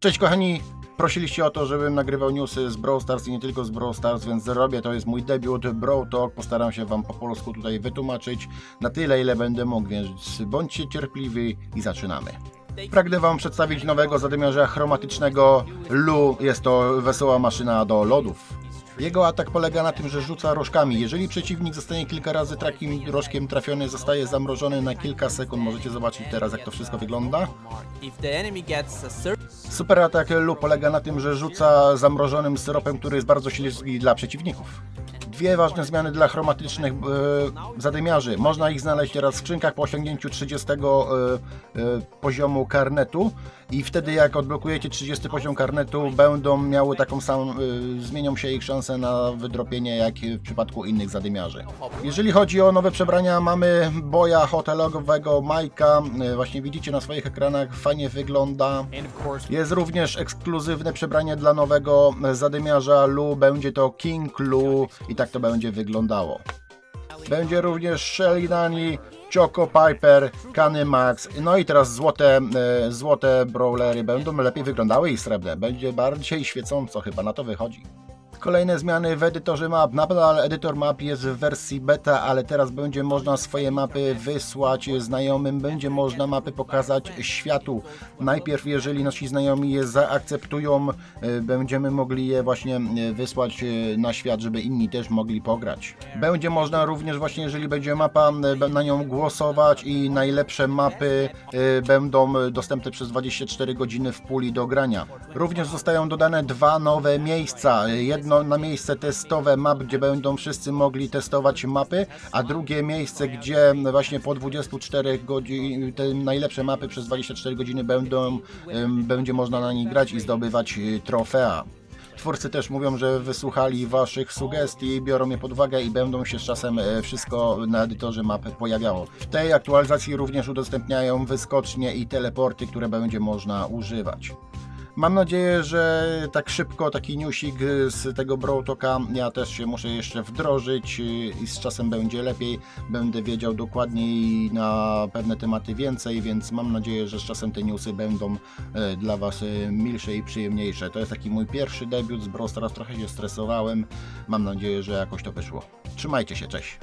Cześć kochani, prosiliście o to, żebym nagrywał newsy z Brawl Stars i nie tylko z Brawl Stars, więc zrobię, to jest mój debiut Brawl Talk, postaram się wam po polsku tutaj wytłumaczyć na tyle ile będę mógł, więc bądźcie cierpliwi i zaczynamy. Pragnę wam przedstawić nowego zadymiarza chromatycznego Lu, jest to wesoła maszyna do lodów. Jego atak polega na tym, że rzuca rożkami. Jeżeli przeciwnik zostanie kilka razy takim rożkiem trafiony, zostaje zamrożony na kilka sekund. Możecie zobaczyć teraz, jak to wszystko wygląda. Super atak Lu polega na tym, że rzuca zamrożonym syropem, który jest bardzo śliski dla przeciwników. Dwie ważne zmiany dla chromatycznych e, zadymiarzy. Można ich znaleźć teraz w skrzynkach po osiągnięciu 30 e, e, poziomu karnetu i wtedy jak odblokujecie 30 poziom karnetu będą miały taką samą, e, zmienią się ich szanse na wydropienie jak w przypadku innych zadymiarzy. Jeżeli chodzi o nowe przebrania, mamy boja hotelowego Majka, e, właśnie widzicie na swoich ekranach, fajnie wygląda. Jest również ekskluzywne przebranie dla nowego zadymiarza Lu. Będzie to King Lu i tak to będzie wyglądało. Będzie również Shelly Nani, Choco Piper, Kany Max. No i teraz złote, e, złote brawlery będą lepiej wyglądały i srebrne. Będzie bardziej świecąco chyba, na to wychodzi. Kolejne zmiany w edytorze map. Nadal edytor map jest w wersji beta, ale teraz będzie można swoje mapy wysłać znajomym. Będzie można mapy pokazać światu. Najpierw, jeżeli nasi znajomi je zaakceptują, y, będziemy mogli je właśnie y, wysłać y, na świat, żeby inni też mogli pograć. Będzie można również właśnie, jeżeli będzie mapa, na nią głosować i najlepsze mapy będą dostępne przez 24 godziny w puli do grania. Również zostają dodane dwa nowe miejsca. Jedno na miejsce testowe map, gdzie będą wszyscy mogli testować mapy, a drugie miejsce, gdzie właśnie po 24 godzin te najlepsze mapy przez 24 godziny będą, będzie można na nich grać i zdobywać y, trofea. Twórcy też mówią, że wysłuchali Waszych sugestii, biorą je pod uwagę i będą się z czasem e, wszystko na edytorze map pojawiało. W tej aktualizacji również udostępniają wyskocznie i teleporty, które będzie można używać. Mam nadzieję, że tak szybko taki newsik z tego Browtoka ja też się muszę jeszcze wdrożyć i z czasem będzie lepiej. Będę wiedział dokładniej na pewne tematy więcej, więc mam nadzieję, że z czasem te newsy będą e, dla Was e, milsze i przyjemniejsze. To jest taki mój pierwszy debiut z Brawl Stars, trochę się stresowałem. Mam nadzieję, że jakoś to wyszło. Trzymajcie się, cześć!